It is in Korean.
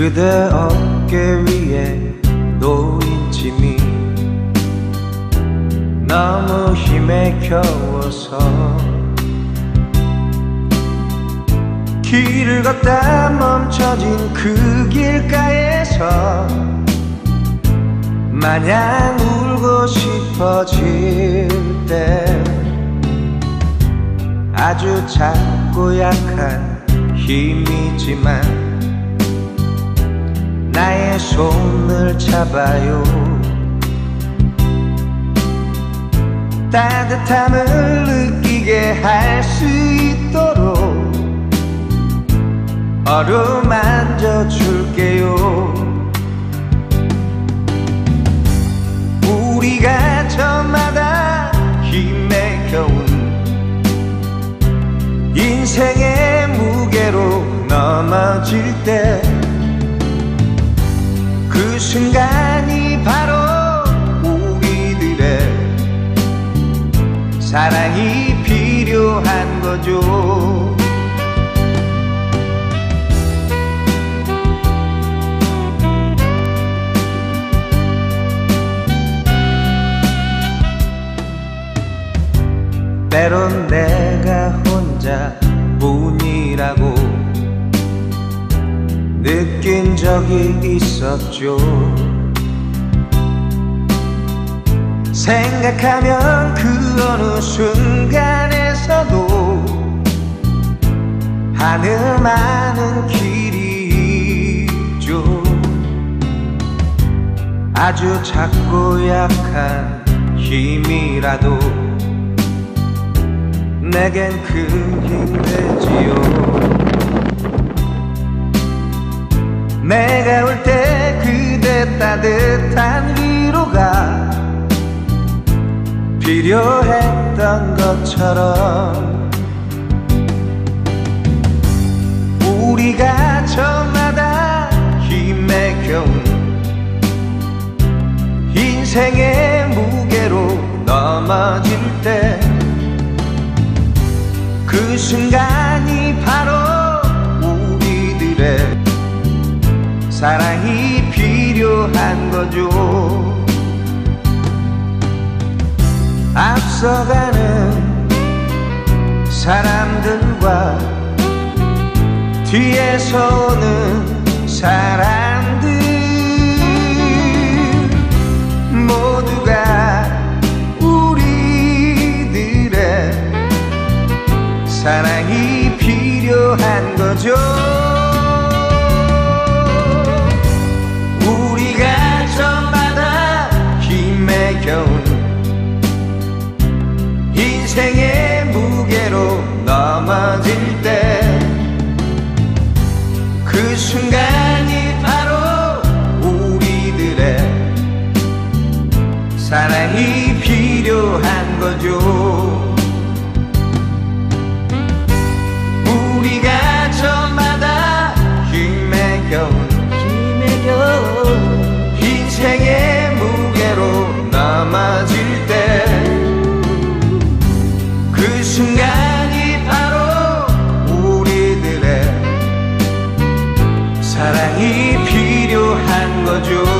그대 어깨 위에 놓인 짐이 너무 힘에 겨워서 길을 걷다 멈춰진 그 길가에서 마냥 울고 싶어질 때 아주 작고 약한 힘이지만 나의 손을 잡아요. 따뜻함을 느끼게 할 수 있도록 어루만져 줄게요. 우리가 저마다 힘에 겨운 인생의 무게로 넘어질 때그 순간이 바로 우리들의 사랑이 필요한 거죠. 때론 내가 혼자 뿐이 적이 있었죠. 생각하면 그 어느 순간에서도 하늘 많은 길이 있죠. 아주 작고 약한 힘이라도 내겐 큰 힘 되지요 내가 올 때 그대 따뜻한 위로가 필요했던 것처럼 우리가 저마다 힘에 겨운 인생의 무게로 넘어질 때 그 순간이 바로 사랑이 필요한 거죠. 앞서가는 사람들과 뒤에서 오는 사람들 모두가 우리들의 사랑이 필요한 거죠 필요한 거죠. 우리가 저마다 힘에 겨운 힘에 겨운 인생의 무게로 넘어질 때 그 순간이 바로 우리들의 사랑이 필요한 거죠